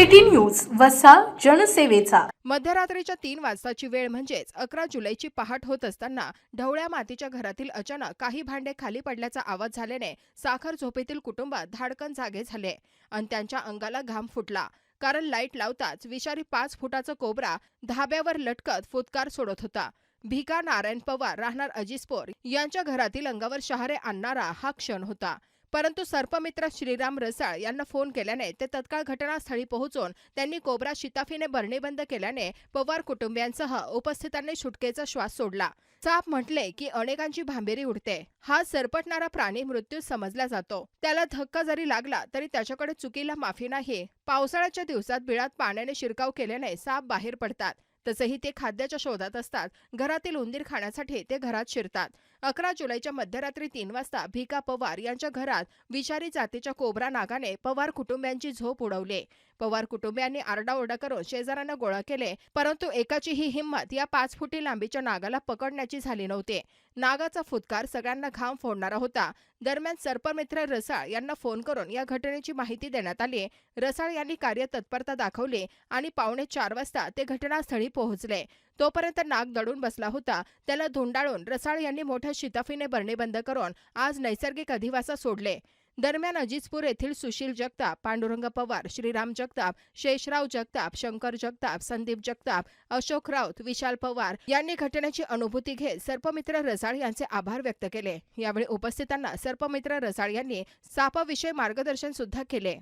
City news वसा जनसेवेचा. मध्यरात्रीच्या तीन वाजताची वेळ म्हणजेच अकरा जुलैची पहाट होत असताना ढवळ्या मातीच्या घरातील अचानक काही भांडे खाली पडल्याचा आवाज झाल्याने साखर झोपेतील कुटुंबात धाडकन जागे झाले आणि त्यांच्या अंगाला घाम फुटला. कारण लाइट लावताच विषारी पाच फुटाचा कोबरा धाब्यावर लटकत फुतकार सोडत होता. भिका नारायण पवार राहणार अजिसपोर यांच्या घरातील अंगावर शहारे आणणारा हा क्षण होता. परंतु सर्पमित्र श्रीराम रसाळ यांना फोन केल्याने ते तत्काळ घटनास्थळी पोहोचून त्यांनी कोबरा शिताफीने बरणी बंद केल्याने पवार कुटुंबियांसह उपस्थितांनी सुटकेचा श्वास सोडला. साप म्हटले की अनेकांची भांबेरी उडते. हा सरपटणारा प्राणी मृत्यू समजला जातो. त्याला धक्का जरी लागला तरी त्याच्याकडे चुकीला माफी नाही. पावसाळ्याच्या दिवसात बिळात पाण्याने शिरकाव केल्याने साप बाहेर पडतात. तसेही ते खाद्याच्या शोधात असतात. घरातील उंदीर खाण्यासाठी ते घरात शिरतात. अकरा जुलैच्या मध्यरात्री तीन वाजता भिका पवार यांच्या घरात विषारी जातीच्या कोबरा नागाने पवार कुटुंबियांची झोप उडवली. पवार कुटुंबियांनी आरडाओरडा करून शेजाऱ्यांना गोळा केले. परंतु एकाचीही हिंमत या पाच फुटी लांबीच्या नागाला पकडण्याची झाली नव्हती. नागाचा फुतकार सगळ्यांना घाम फोडणारा होता. दरम्यान सर्पमित्र रसाळ यांना फोन करून या घटनेची माहिती देण्यात आली. रसाळ यांनी कार्यतत्परता दाखवली आणि पावणे चार वाजता ते घटनास्थळी पोहोचले. तोपर्यंत नाग दडून बसला होता. त्याला धुंडाळून रसाळ यांनी मोठ्या शिताफीने बरणे बंद करून आज नैसर्गिक अधिवासा सोडले. दरम्यान अजिजपूर येथील सुशील जगताप पांडुरंग पवार श्रीराम जगताप शेषराव जगताप शंकर जगताप संदीप जगताप अशोक राऊत विशाल पवार यांनी घटनेची अनुभूती घेत सर्पमित्र रसाळ यांचे आभार व्यक्त केले. यावेळी उपस्थितांना सर्पमित्र रसाळ यांनी सापाविषयी मार्गदर्शन सुद्धा केले.